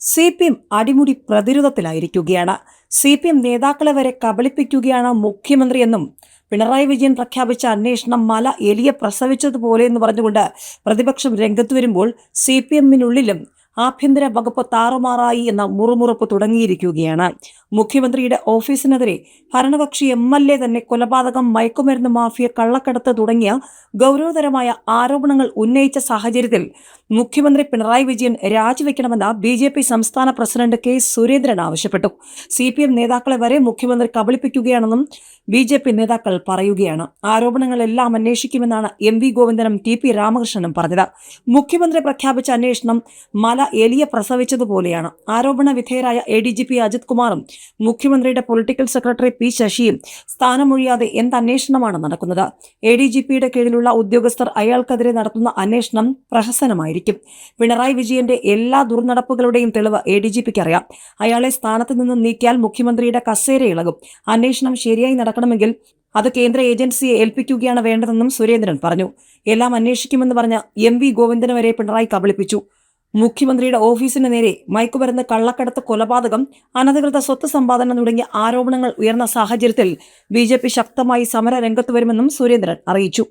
C P M അടിമുടി പ്രതിരോധത്തിലായിരിക്കുകയാണ്. C P M നേതാക്കളെ വരെ കബളിപ്പിക്കുകയാണ് മുഖ്യമന്ത്രിയെന്നും പിണറായി വിജയൻ പ്രഖ്യാപിച്ച അന്വേഷണം മല എലിയെ പ്രസവിച്ചതുപോലെ എന്ന് പറഞ്ഞുകൊണ്ട് പ്രതിപക്ഷം രംഗത്ത് വരുമ്പോൾ സി പി എമ്മിനുള്ളിലും ആഭ്യന്തര വകുപ്പ് താറുമാറായി എന്ന മുറുമുറുപ്പ് തുടങ്ങിയിരിക്കുകയാണ്. മുഖ്യമന്ത്രിയുടെ ഓഫീസിനെതിരെ ഭരണകക്ഷി എം എൽ എ തന്നെ കൊലപാതകം മയക്കുമരുന്ന് മാഫിയ കള്ളക്കടത്ത് തുടങ്ങിയ ഗൗരവതരമായ ആരോപണങ്ങൾ ഉന്നയിച്ച സാഹചര്യത്തിൽ മുഖ്യമന്ത്രി പിണറായി വിജയൻ രാജിവെക്കണമെന്ന് ബി ജെ പി സംസ്ഥാന പ്രസിഡന്റ് കെ സുരേന്ദ്രൻ ആവശ്യപ്പെട്ടു. സി പി എം നേതാക്കളെ വരെ മുഖ്യമന്ത്രി കബളിപ്പിക്കുകയാണെന്നും ബി ജെ പി നേതാക്കൾ പറയുകയാണ്. ആരോപണങ്ങളെല്ലാം അന്വേഷിക്കുമെന്നാണ് എം വി ഗോവിന്ദനും ടി പി രാമകൃഷ്ണനും പറഞ്ഞത്. മുഖ്യമന്ത്രി പ്രഖ്യാപിച്ച അന്വേഷണം മല എലിയെ പ്രസവിച്ചതുപോലെയാണ്. ആരോപണ വിധേയരായ A D G P Ajith കുമാറും മുഖ്യമന്ത്രിയുടെ പൊളിറ്റിക്കൽ സെക്രട്ടറി പി ശശിയും സ്ഥാനമൊഴിയാതെ എന്ത് അന്വേഷണമാണ് നടക്കുന്നത്? എ ഡി ജി പിയുടെ കീഴിലുള്ള ഉദ്യോഗസ്ഥർ അയാൾക്കെതിരെ നടത്തുന്ന അന്വേഷണം പ്രഹസനമായിരിക്കും. പിണറായി വിജയന്റെ എല്ലാ ദുർനടപ്പുകളുടെയും തെളിവ് എ ഡി ജി പിക്ക് അറിയാം. അയാളെ സ്ഥാനത്ത് നിന്ന് നീക്കിയാൽ മുഖ്യമന്ത്രിയുടെ കസേര ഇളകും. അന്വേഷണം ശരിയായി നടക്കണമെങ്കിൽ അത് കേന്ദ്ര ഏജൻസിയെ ഏൽപ്പിക്കുകയാണ് വേണ്ടതെന്നും സുരേന്ദ്രൻ പറഞ്ഞു. എല്ലാം അന്വേഷിക്കുമെന്ന് പറഞ്ഞ എം വി ഗോവിന്ദന് വരെ പിണറായി കബളിപ്പിച്ചു. മുഖ്യമന്ത്രിയുടെ ഓഫീസിന് നേരെ മയക്കുമരുന്ന് കള്ളക്കടത്ത് കൊലപാതകം അനധികൃത സ്വത്ത് സമ്പാദനം തുടങ്ങിയ ആരോപണങ്ങൾ ഉയർന്ന സാഹചര്യത്തിൽ ബി ശക്തമായി സമര രംഗത്ത് വരുമെന്നും സുരേന്ദ്രൻ അറിയിച്ചു.